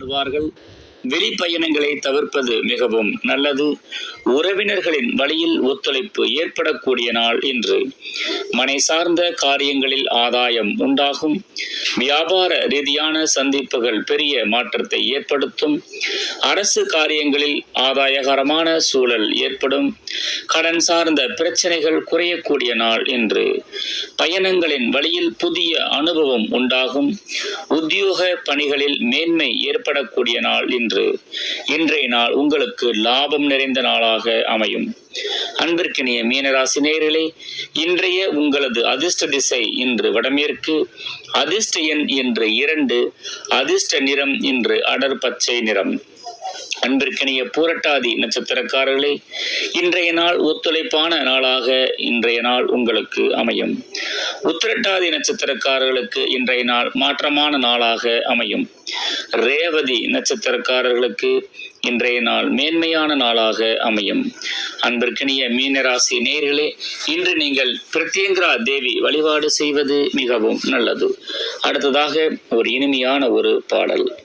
படுவார்கள் வெளிப்பயணங்களை தவிர்ப்பது மிகவும் நல்லது. உறவினர்களின் வழியில் ஒத்துழைப்பு ஏற்படக்கூடிய நாள் இன்று. மனை சார்ந்த காரியங்களில் ஆதாயம் உண்டாகும். வியாபார ரீதியான சந்திப்புகள் பெரிய மாற்றத்தை ஏற்படுத்தும். அரசு காரியங்களில் ஆதாயகரமான சூழல் ஏற்படும். கடன் சார்ந்த பிரச்சனைகள் குறையக்கூடிய நாள் இன்று. பயணங்களின் வழியில் புதிய அனுபவம் உண்டாகும். உத்தியோக பணிகளில் மேன்மை ஏற்படக்கூடிய நாள் இன்று. என்று இன்றைய நாள் உங்களுக்கு லாபம் நிறைந்த நாளாக அமையும். அன்பிற்கினிய மீனராசி நேயர்களே இன்றைய உங்களது அதிர்ஷ்ட திசை இன்று வடமேற்கு அதிர்ஷ்ட எண் இன்று இரண்டு அதிர்ஷ்ட நிறம் இன்று அடர் பச்சை நிறம். அன்பிற்கினிய பூரட்டாதி நட்சத்திரக்காரர்களே இன்றைய நாள் ஒத்துழைப்பான நாளாக இன்றைய நாள் உங்களுக்கு அமையும். உத்திரட்டாதி நட்சத்திரக்காரர்களுக்கு இன்றைய நாள் மாற்றமான நாளாக அமையும். ரேவதி நட்சத்திரக்காரர்களுக்கு இன்றைய நாள் மேன்மையான நாளாக அமையும். அன்பிற்கினிய மீனராசி நேர்களே இன்று நீங்கள் பிரத்யங்கரா தேவி வழிபாடு செய்வது மிகவும் நல்லது. அடுத்ததாக ஒரு இனிமையான ஒரு பாடல்.